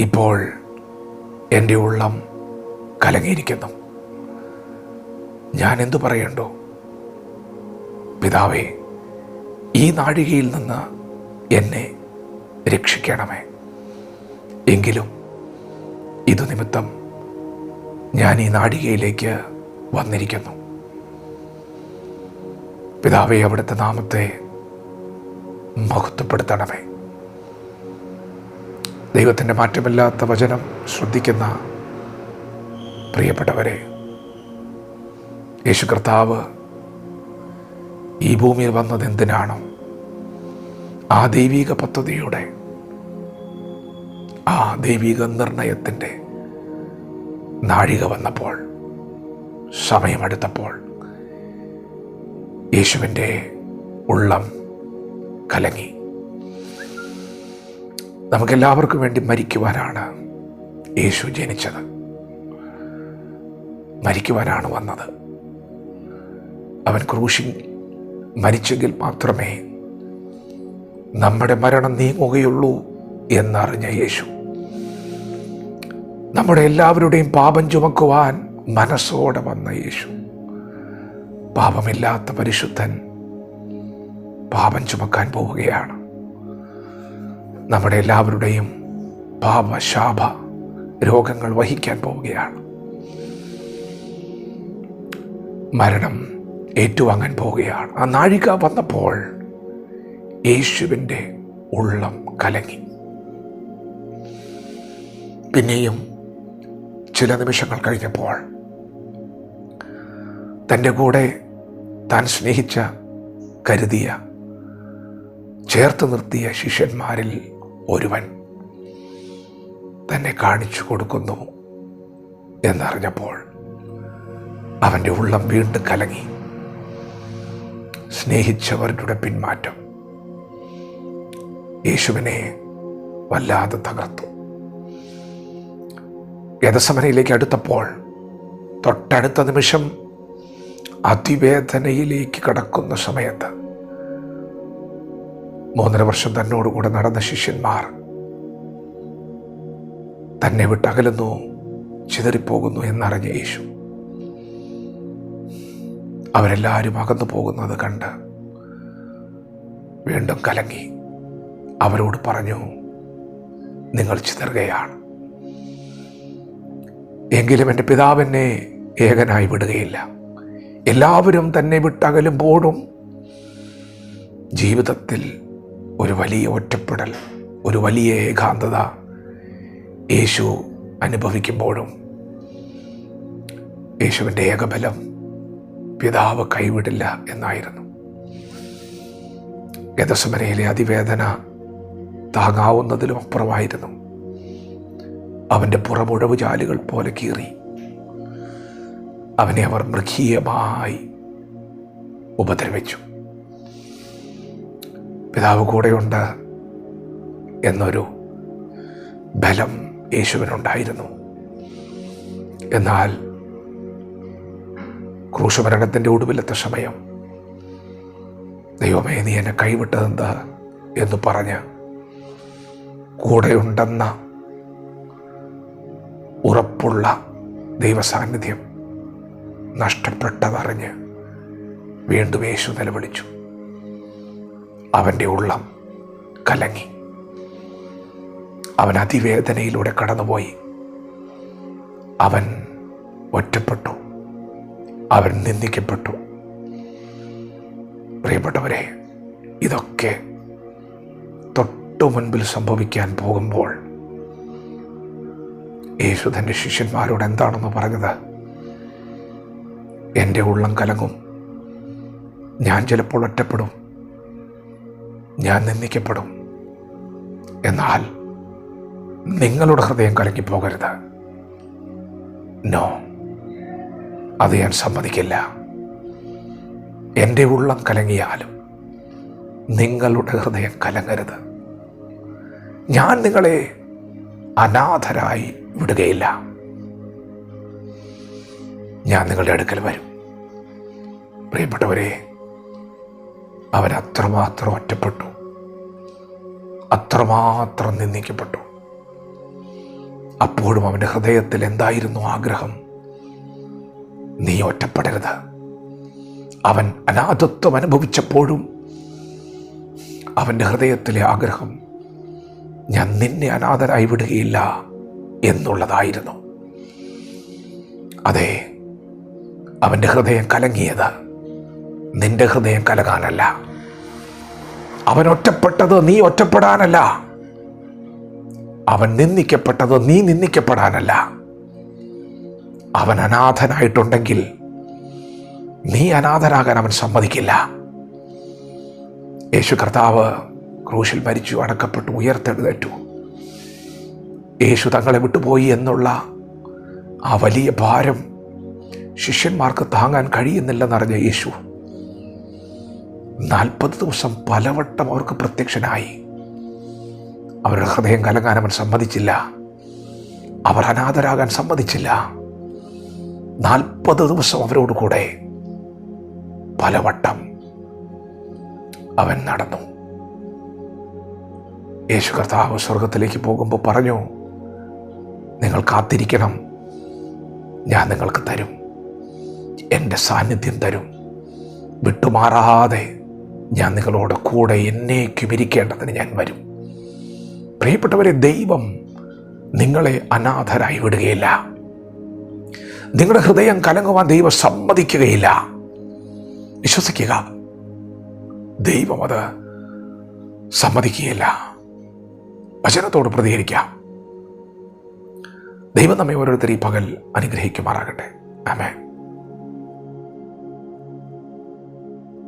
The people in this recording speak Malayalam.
ഇപ്പോൾ എന്റെ ഉള്ളം കലങ്ങിയിരിക്കുന്നു. ഞാൻ എന്തു പറയണ്ടോ? പിതാവേ ഈ നാഴികയിൽ നിന്ന് എന്നെ രക്ഷിക്കണമേ. എങ്കിലും ഇതു നിമിത്തം ഞാൻ ഈ നാഴികയിലേക്ക് വന്നിരിക്കുന്നു. പിതാവെ അവിടുത്തെ നാമത്തെ മഹത്വപ്പെടുത്തണമേ. ദൈവത്തിന്റെ മാറ്റമില്ലാത്ത വചനം ശ്രദ്ധിക്കുന്ന പ്രിയപ്പെട്ടവരെ യേശു കർത്താവ് ഈ ഭൂമിയിൽ വന്നത് എന്തിനാണോ? ആ ദൈവിക പദ്ധതിയുടെ ആ ദൈവിക നിർണയത്തിന്റെ നാഴിക വന്നപ്പോൾ സമയമെടുത്തപ്പോൾ യേശുവിന്റെ ഉള്ളം കലങ്ങി. നമുക്കെല്ലാവർക്കും വേണ്ടി മരിക്കുവാനാണ് യേശു ജനിച്ചത്. മരിക്കുവാനാണ് വന്നത്. അവൻ ക്രൂശി മരിച്ചെങ്കിൽ മാത്രമേ നമ്മുടെ മരണം നീങ്ങുകയുള്ളൂ എന്നറിഞ്ഞ യേശു. നമ്മുടെ എല്ലാവരുടെയും പാപം ചുമക്കുവാൻ മനസ്സോടെ വന്ന യേശു. പാപമില്ലാത്ത പരിശുദ്ധൻ പാപം ചുമക്കാൻ പോവുകയാണ്. നമ്മുടെ എല്ലാവരുടെയും പാപശാപ രോഗങ്ങൾ വഹിക്കാൻ പോവുകയാണ്. മരണം ഏറ്റുവാങ്ങാൻ പോവുകയാണ്. ആ നാഴിക വന്നപ്പോൾ യേശുവിന്റെ ഉള്ളം കലങ്ങി. പിന്നെയും ചില നിമിഷങ്ങൾ കഴിഞ്ഞപ്പോൾ തന്റെ കൂടെ താൻ സ്നേഹിച്ച കരുതിയ ചേർത്ത് നിർത്തിയ ശിഷ്യന്മാരിൽ ഒരുവൻ തന്നെ കാണിച്ചു കൊടുക്കുന്നു എന്നറിഞ്ഞപ്പോൾ അവന്റെ ഉള്ളം വീണ്ടും കലങ്ങി. സ്നേഹിച്ചവരുടെ പിന്മാറ്റം. യേശുവിനെ വല്ലാതെ തകർത്തു. ഗതസമനയിലേക്ക് അടുത്തപ്പോൾ തൊട്ടടുത്ത നിമിഷം അതിവേദനയിലേക്ക് കടക്കുന്ന സമയത്ത് മൂന്നര വർഷം തന്നോടുകൂടെ നടന്ന ശിഷ്യന്മാർ തന്നെ വിട്ടകലുന്നു ചിതറിപ്പോകുന്നു എന്നറിഞ്ഞ യേശു. അവരെല്ലാവരും അകന്നു പോകുന്നത് കണ്ട് വീണ്ടും കലങ്ങി അവരോട് പറഞ്ഞു നിങ്ങൾ ചിതറുകയാണ്. എങ്കിലും എന്റെ പിതാവിനെ ഏകനായി വിടുകയില്ല. എല്ലാവരും തന്നെ വിട്ടകലുമ്പോഴും ജീവിതത്തിൽ ഒരു വലിയ ഒറ്റപ്പെടൽ ഒരു വലിയ ഏകാന്തത യേശു അനുഭവിക്കുമ്പോഴും യേശുവിന്റെ ഏകബലം പിതാവ് കൈവിടില്ല എന്നായിരുന്നു. ഗതസമനയിലെ അതിവേദന താങ്ങാവുന്നതിലും അപ്പുറമായിരുന്നു. അവന്റെ പുറമുഴവ് ചാലുകൾ പോലെ കീറി. അവനെ അവർ മൃഗീയമായി ഉപദ്രവിച്ചു. പിതാവ് കൂടെയുണ്ട് എന്നൊരു ബലം യേശുവിനുണ്ടായിരുന്നു. എന്നാൽ ക്രൂശമരണത്തിന്റെ ഒടുവിലത്തെ സമയം ദൈവമേ നീ എന്നെ കൈവിട്ടതെന്ത് എന്ന് പറഞ്ഞ് കൂടെയുണ്ടെന്ന ഉറപ്പുള്ള ദൈവസാന്നിധ്യം നഷ്ടപ്പെട്ടതറിഞ്ഞ് വീണ്ടും യേശു നിലവിളിച്ചു. അവന്റെ ഉള്ളം കലങ്ങി. അവൻ അതിവേദനയിലൂടെ കടന്നുപോയി. അവൻ ഒറ്റപ്പെട്ടു. അവൻ നിന്ദിക്കപ്പെട്ടു. പ്രിയപ്പെട്ടവരെ ഇതൊക്കെ തൊട്ടു മുൻപിൽ സംഭവിക്കാൻ പോകുമ്പോൾ യേശു തന്റെ ശിഷ്യന്മാരോട് എന്താണെന്ന് പറഞ്ഞത്? എന്റെ ഉള്ളം കലങ്ങും. ഞാൻ ചിലപ്പോൾ ഒറ്റപ്പെടും. ഞാൻ നിന്ദിക്കപ്പെടും. എന്നാൽ നിങ്ങളുടെ ഹൃദയം കലങ്ങിപ്പോകരുത് നോ അത് ഞാൻ സമ്മതിക്കില്ല. എന്റെ ഉള്ളം കലങ്ങിയാലും നിങ്ങളുടെ ഹൃദയം കലങ്ങരുത്. ഞാൻ നിങ്ങളെ അനാഥരായി വിടുകയില്ല. ഞാൻ നിങ്ങളുടെ അടുക്കൽ വരും. പ്രിയപ്പെട്ടവരെ അവൻ അത്രമാത്രം ഒറ്റപ്പെട്ടു. അത്രമാത്രം നിന്ദിക്കപ്പെട്ടു. അപ്പോഴും അവന്റെ ഹൃദയത്തിൽ എന്തായിരുന്നു ആഗ്രഹം? നീ ഒറ്റപ്പെടരുത്. അവൻ അനാഥത്വം അനുഭവിച്ചപ്പോഴും അവന്റെ ഹൃദയത്തിലെ ആഗ്രഹം ഞാൻ നിന്നെ അനാഥരായി വിടുകയില്ല എന്നുള്ളതായിരുന്നു. അതെ അവന്റെ ഹൃദയം കലങ്ങിയത് നിന്റെ ഹൃദയം കലകാനല്ല. അവൻ ഒറ്റപ്പെട്ടത് നീ ഒറ്റപ്പെടാനല്ല. അവൻ നിന്ദിക്കപ്പെട്ടത് നീ നിന്ദിക്കപ്പെടാനല്ല. അവൻ അനാഥനായിട്ടുണ്ടെങ്കിൽ നീ അനാഥനാകാൻ അവൻ സമ്മതിക്കില്ല. യേശു കർത്താവ് ക്രൂശിൽ മരിച്ചു അടക്കപ്പെട്ടു ഉയർത്തെഴുന്നേറ്റു. യേശു തങ്ങളെ വിട്ടുപോയി എന്നുള്ള ആ വലിയ ഭാരം ശിഷ്യന്മാർക്ക് താങ്ങാൻ കഴിയുന്നില്ലെന്നറിഞ്ഞ യേശു നാൽപ്പത് ദിവസം പലവട്ടം അവർക്ക് പ്രത്യക്ഷനായി. അവരുടെ ഹൃദയം കലങ്ങാൻ അവൻ സമ്മതിച്ചില്ല. അവർ അനാഥരാകാൻ സമ്മതിച്ചില്ല. നാൽപ്പത് ദിവസം അവരോട് കൂടെ പലവട്ടം അവൻ നടന്നു. യേശു കർത്താവ് സ്വർഗത്തിലേക്ക് പോകുമ്പോൾ പറഞ്ഞു നിങ്ങൾ കാത്തിരിക്കണം. ഞാൻ നിങ്ങൾക്ക് തരും. എന്റെ സാന്നിധ്യം തരും. വിട്ടുമാറാതെ ഞാൻ നിങ്ങളോട് കൂടെ എന്നേക്കും ഇരിക്കേണ്ടതിന് ഞാൻ വരും. പ്രിയപ്പെട്ടവരെ ദൈവം നിങ്ങളെ അനാഥരായി വിടുകയില്ല. നിങ്ങളുടെ ഹൃദയം കലങ്ങുവാൻ ദൈവം സമ്മതിക്കുകയില്ല. വിശ്വസിക്കുക ദൈവം അത് സമ്മതിക്കുകയില്ല. വചനത്തോട് പ്രതികരിക്കാം. ദൈവം നമ്മെ ഓരോരുത്തർ ഈ പകൽ അനുഗ്രഹിക്കുമാറാകട്ടെ. ആമേ